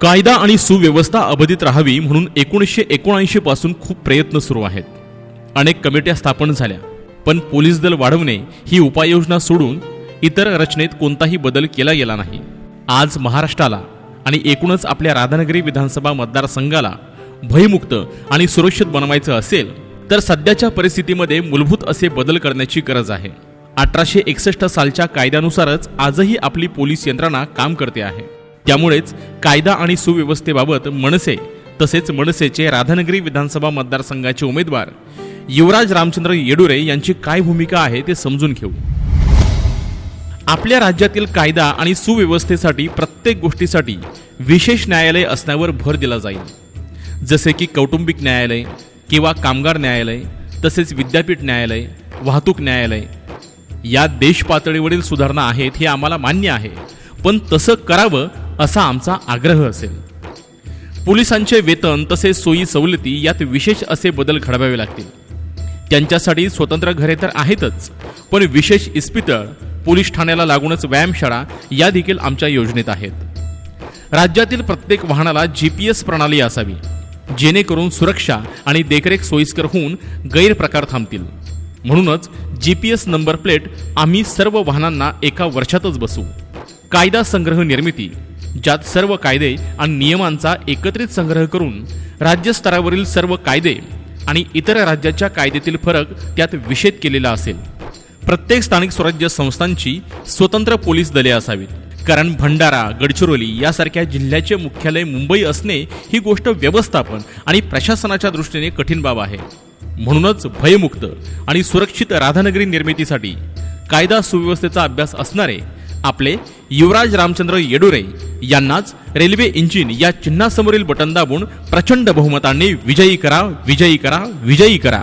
कायदा आणि सुव्यवस्था अबाधित राहावी म्हणून एकोणीसशे एकोणऐंशी पासून खूप प्रयत्न सुरू आहेत. अनेक कमिट्या स्थापन झाल्या पण पोलीस दल वाढवणे ही उपाययोजना सोडून इतर रचनेत कोणताही बदल केला गेला नाही. आज महाराष्ट्राला आणि एकूणच आपल्या राधानगरी विधानसभा मतदारसंघाला भयमुक्त आणि सुरक्षित बनवायचं असेल तर सध्याच्या परिस्थितीमध्ये मूलभूत असे बदल करण्याची गरज आहे. अठराशे एकसष्ट सालच्या कायद्यानुसारच आजही आपली पोलीस यंत्रणा काम करते आहे. त्यामुळेच कायदा आणि सुव्यवस्थेबाबत मनसे तसेच मनसेचे राधानगरी विधानसभा मतदारसंघाचे उमेदवार युवराज रामचंद्र येडुरे यांची काय भूमिका आहे ते समजून घेऊ. आपल्या राज्यातील कायदा आणि सुव्यवस्थेसाठी प्रत्येक गोष्टीसाठी विशेष न्यायालय असण्यावर भर दिला जाईल. जसे की कौटुंबिक न्यायालय किंवा कामगार न्यायालय तसेच विद्यापीठ न्यायालय वाहतूक न्यायालय. या देश पातळीवरील सुधारणा आहेत हे आम्हाला मान्य आहे. पण तसं करावं असा आमचा आग्रह असेल. पोलिसांचे वेतन तसेच सोयी सवलती यात विशेष असे बदल घडवावे लागतील. त्यांच्यासाठी स्वतंत्र घरे तर आहेतच पण विशेष इस्पितळ पोलीस ठाण्याला लागूनच व्यायामशाळा या देखील आमच्या योजनेत आहेत. राज्यातील प्रत्येक वाहनाला जी पी एस प्रणाली असावी जेणेकरून सुरक्षा आणि देखरेख सोयीस्कर होऊन गैरप्रकार थांबतील. म्हणूनच G P S number plate आम्ही सर्व वाहनांना एका वर्षातच बसू. कायदा संग्रह निर्मिती ज्यात सर्व कायदे आणि नियमांचा एकत्रित संग्रह करून राज्यस्तरावरील सर्व कायदे आणि इतर राज्याच्या कायद्यातील फरक त्यात विषेद केलेला असेल. प्रत्येक स्थानिक स्वराज्य संस्थांची स्वतंत्र पोलीस दले असावीत. कारण भंडारा गडचिरोली यासारख्या जिल्ह्याचे मुख्यालय मुंबई असणे ही गोष्ट व्यवस्थापन आणि प्रशासनाच्या दृष्टीने कठीण बाब आहे. म्हणूनच भयमुक्त आणि सुरक्षित राधानगरी निर्मितीसाठी कायदा सुव्यवस्थेचा अभ्यास असणारे आपले युवराज रामचंद्र येडुरे यांनाच रेल्वे इंजिन या चिन्हासमोरील बटन दाबून प्रचंड बहुमतांनी विजयी करा विजयी करा विजयी करा.